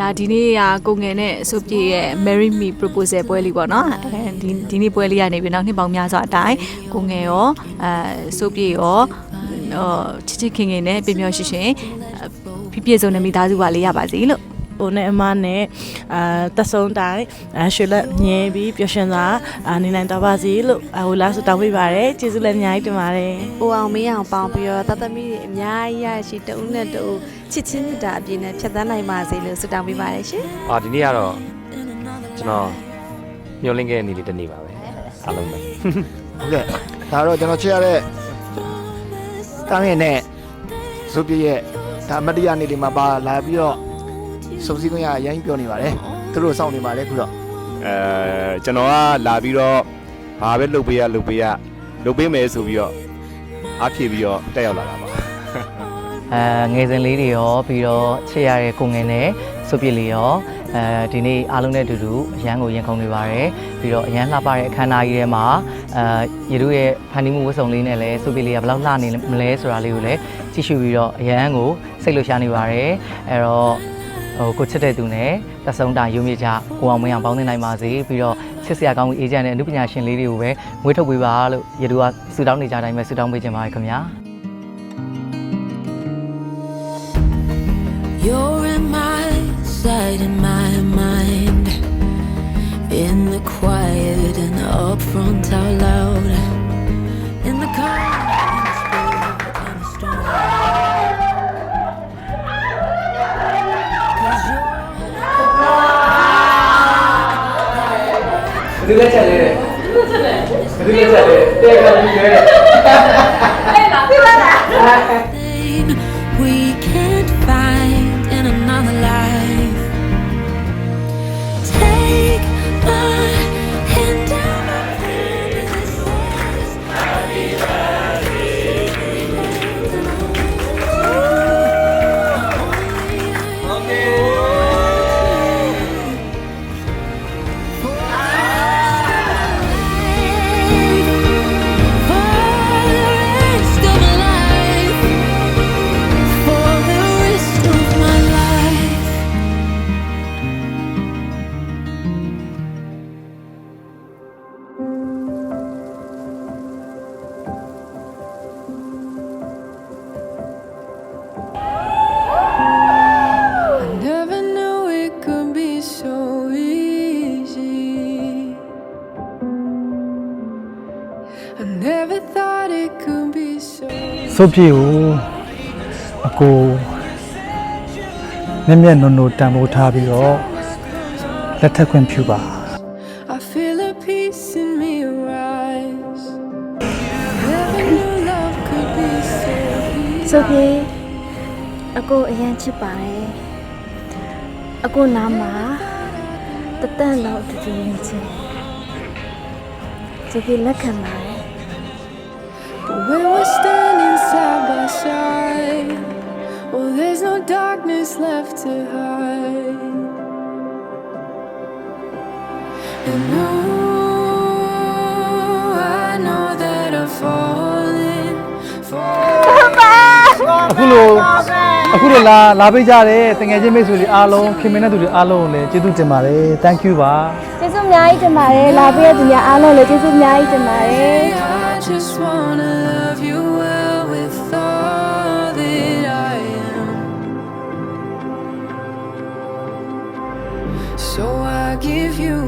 ဒါဒီနေ့ကကိုငယ်နဲ့အစုပ်ပြည့်ရဲ့ Marry Me Proposal ပွဲလေးပေါ့နော်အဲဒီဒီနေ့ပွဲလေးကနေပြီးနောက်နှစ်ပေါင်းများစွာအတိုင်းကိုငယ်ရောအဲအစုပ်ပြည့်ရောဟိုချစ်ချစ်ခင်ခင်နဲ့ပြည့်မြော်ရှိရှင်ပြည့်ပြည့်စုံတဲ့မိသားစုပါလေးရပါစေလို့ ဟိုနဲ့အမနဲ့အာတက်ဆုံးတိုင်းအရွှေလက်မြဲပြီးပျော်ရွှင်စွာအာနေနိုင်တော့ပါစေလို့အဟိုလာဆုတောင်းပေးပါတယ်ကျေးဇူးလည်းအများကြီးတင်ပါတယ်။အိုအောင်မင်းအောင်ပေါင်းပြီးတော့တသမီးတွေအများကြီးရရှိတဦးနဲ့တဦးချစ်ချင်းမြတ်တာအပြည့်နဲ့ဖြတ်သန်းနိုင်ပါစေလို့ဆုတောင်းပေးပါတယ်ရှင်အာဒီနေ့ကတော့ကျွန်တော်မျှော်လင့်ခဲ့တဲ့နေ့လေးတစ်နေ့ပါပဲအားလုံးပဲဟုတ်ကဲ့ဒါတော့ကျွန်တော်ချစ်ရတဲ့တားငယ်နဲ့ဇုပ်ပြည့်ရဲ့ဒါအမတ်တရနေ့တွေမှာပါလာပြီးတော့ စုံစည်းခွင့်ရအရင်ပြောနေပါတယ်သူတို့စောင့်နေပါတယ်ခုတော့အဲကျွန်တော်ကလာပြီးတော့ဘာပဲလုပ်ပေးရလုပ်ပေးရလုပ်ပေးမယ်ဆိုပြီးတော့အားဖြည့်ပြီးတော့တက်ရောက်လာတာပါအဲငယ်စဉ်လေးတွေရောပြီးတော့ချစ်ရတဲ့ကိုငယ်နဲ့စုပ်ပြစ်လေးရောအဲဒီနေ့အားလုံးနဲ့အတူတူအရန်ကိုရင်ခုန်နေပါတယ်ပြီးတော့အရန်လှပတဲ့အခမ်းအနားကြီးထဲမှာအဲရေတို့ရဲ့ဖန်တီးမှုဝတ်စုံလေးနဲ့လည်းစုပ်ပြစ်လေးကဘယ်လောက်လှနေမလဲဆိုတာလေးကိုလည်းကြည့်ရှုပြီးတော့အရန်ကိုစိတ်လှရှားနေပါတယ်အဲတော့ ဟိုကိုချစ်တဲ့သူနဲ့သက်ဆုံးတာရုံမြကြကိုအောင်မင်းအောင်ပေါင်းသင်းနိုင်ပါစေပြီးတော့ချစ်စရာကောင်းတဲ့အေဂျင့်နဲ့အမှုပညာရှင်လေးတွေကိုပဲမွေးထုတ်ပေးပါလို့ရေတို့ကဆူတောင်းနေကြတိုင်းပဲဆူတောင်းပေးခြင်းပါတယ်ခင်ဗျာ You're in my sight and my mind. ဘယ်လိုလဲချက်လဲဘယ်လိုလဲချက်လဲတဲ့ကပြီးရဲ thing စုပ်ပြေကိုအကိုမျက်မျက်နုံနုံတန်ဖိုးထားပြီးတော့လက်ထက်ခွင့်ပြုပါ I feel a peace in me arise. Never knew love could be so easy. ဆိုပြေအကိုအရင်ချစ်ပါတယ်အကိုနားမှာတတန့်လောက်တည်နေချင်ဆိုပြေလက်ခံပါတယ် We were standing side by side. Well, there's no darkness left to hide. And oh, I know that I've fallen. fallen. အခုလိုအခုလိုလာလာပေးကြတဲ့တငယ်ချင်းမိတ်ဆွေတွေအားလုံးခင်မင်းတဲ့သူတွေအားလုံးကိုလည်းကျေးဇူးတင်ပါတယ် thank you ပါ ကျေးဇူးအများကြီးတင်ပါတယ်လာပေးတဲ့သူများအားလုံးလည်းကျေးဇူးအများကြီးတင်ပါတယ် I just wanna give you